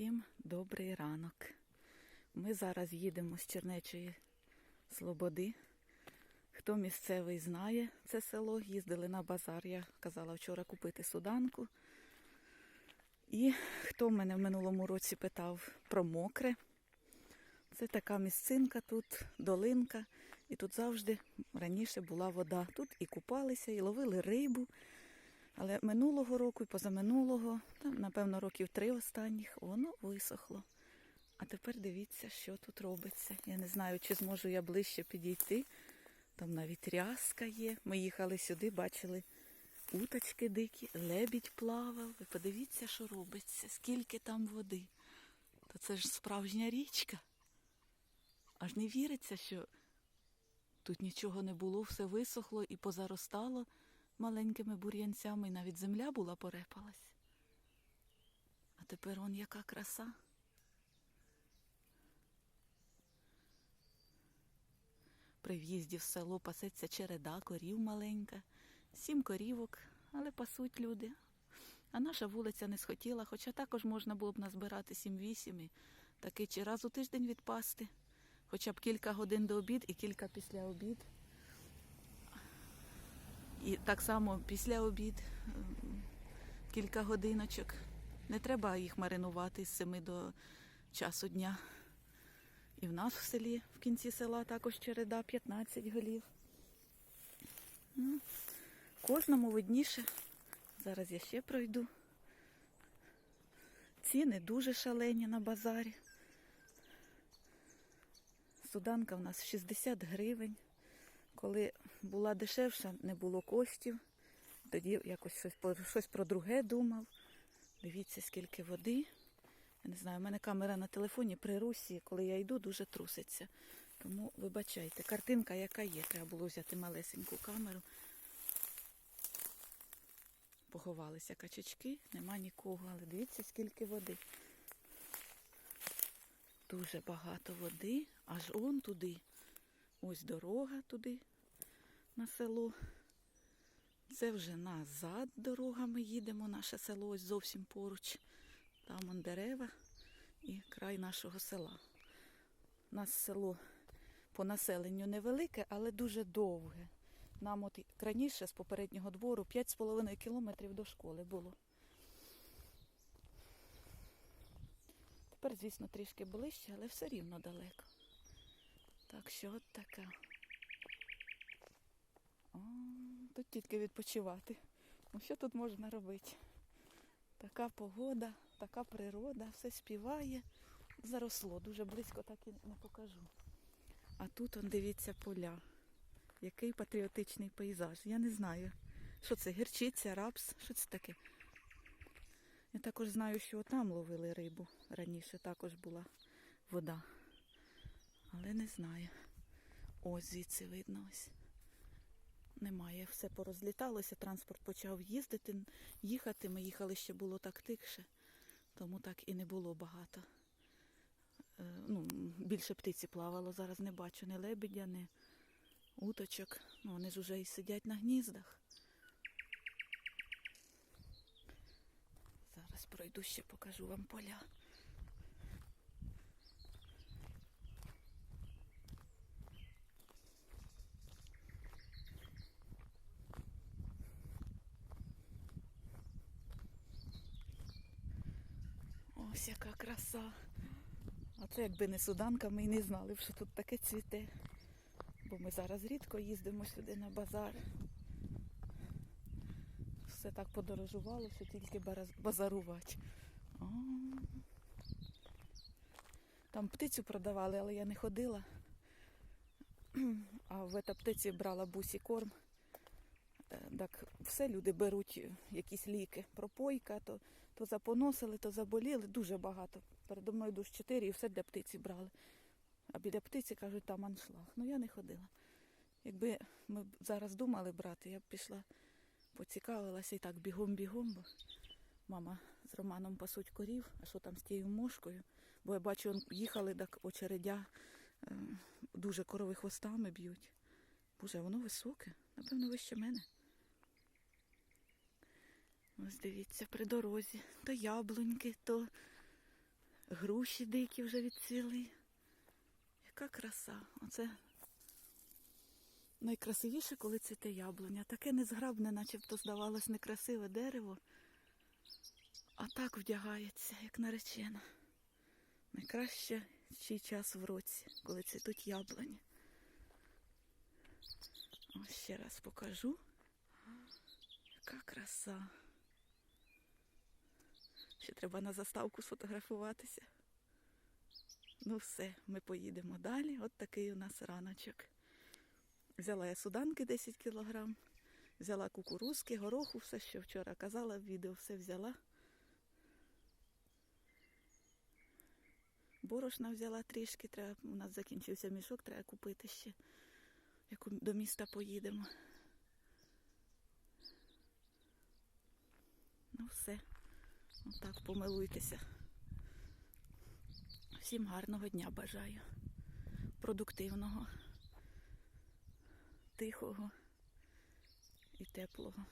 Всім добрий ранок. Ми зараз їдемо з Чернечої Слободи. Хто місцевий знає це село, їздили на базар. Я казала вчора купити суданку. І хто мене в минулому році питав про мокре. Це така місцинка тут, долинка, і тут завжди раніше була вода. Тут і купалися, і ловили рибу. Але минулого року і позаминулого, там, напевно, років три останніх, воно висохло. А тепер дивіться, що тут робиться. Я не знаю, чи зможу я ближче підійти. Там навіть рязка є. Ми їхали сюди, бачили уточки дикі, лебідь плавав. Ви подивіться, що робиться, скільки там води. То це ж справжня річка. Аж не віриться, що тут нічого не було, все висохло і позаростало маленькими бур'янцями, і навіть земля була порепалась. А тепер он яка краса. При в'їзді в село пасеться череда, корів маленька, сім корівок, але пасуть люди. А наша вулиця не схотіла, хоча також можна було б назбирати сім-вісім і таки чи раз у тиждень відпасти. Хоча б кілька годин до обід і кілька після обід. І так само після обід ем, кілька годиночок. Не треба їх маринувати з 7 до часу дня. І в нас в селі, в кінці села також череда 15 голів. Ну, Кожному видніше. Зараз я ще пройду. Ціни дуже шалені на базарі. Суданка в нас 60 гривень. Коли була дешевша, не було коштів. Тоді якось щось, щось про друге думав. Дивіться, скільки води. Я не знаю, у мене камера на телефоні при русі, коли я йду, дуже труситься. Тому вибачайте, картинка яка є, треба було взяти малесеньку камеру. Поховалися качечки, нема нікого, але дивіться, скільки води. Дуже багато води, аж он туди. Ось дорога туди на село. Це вже назад дорога. Ми їдемо. Наше село ось зовсім поруч. Там он дерева і край нашого села. У нас село по населенню невелике, але дуже довге. Нам от раніше з попереднього двору 5,5 кілометрів до школи було. Тепер, звісно, трішки ближче, але все рівно далеко. Так що от така. О, тут тільки відпочивати. Ну що тут можна робити? Така погода, така природа, все співає. Заросло, дуже близько так і не покажу. А тут он дивіться поля. Який патріотичний пейзаж. Я не знаю. Що це? Гірчиця, рапс? Що це таке? Я також знаю, що там ловили рибу. Раніше також була вода. Але не знаю. Ось звідси видно ось. Немає, все порозліталося, транспорт почав їздити, їхати. Ми їхали ще було так тихше, тому так і не було багато. Е, Ну, більше птиці плавало, зараз не бачу ні лебедя, ні уточок. Ну, вони ж уже і сидять на гніздах. Зараз пройду ще покажу вам поля. Ось яка краса. А це якби не суданка, ми й не знали, що тут таке цвіте. Бо ми зараз рідко їздимо сюди на базар. Все так подорожувало, що тільки базарувати. Там птицю продавали, але я не ходила. А в ета птиці брала бусі корм. Е, Так все люди беруть якісь ліки. Пропойка, то, то запоносили, то заболіли. Дуже багато. Передо мною душ 4 і все для птиці брали. А біля птиці кажуть, там аншлаг. Ну я не ходила. Якби ми зараз думали брати, я б пішла, поцікавилася і так бігом-бігом, бо мама з Романом пасуть корів, а що там з тією мошкою. Бо я бачу, їхали так очередя, е, дуже корови хвостами б'ють. Боже, воно високе, напевно, вище мене. Ось дивіться, при дорозі. То яблуньки, то Груші дикі вже відцвіли. Яка краса. Оце найкрасивіше, коли цвіте яблуня. Таке незграбне, начебто здавалось некрасиве дерево, а так вдягається, як наречена. Найкраще ще час в році, коли цвітуть яблуні. Ось ще раз покажу. Яка краса. Ще треба на заставку сфотографуватися. Ну все, ми поїдемо далі. От такий у нас раночок. Взяла я суданки 10 кілограм, взяла кукурузки, гороху, все, що вчора казала, в відео все взяла. Борошна взяла трішки, треба, у нас закінчився мішок, треба купити ще, як до міста поїдемо. Ну все, отак помилуйтеся. Всім гарного дня бажаю. Продуктивного, тихого і теплого.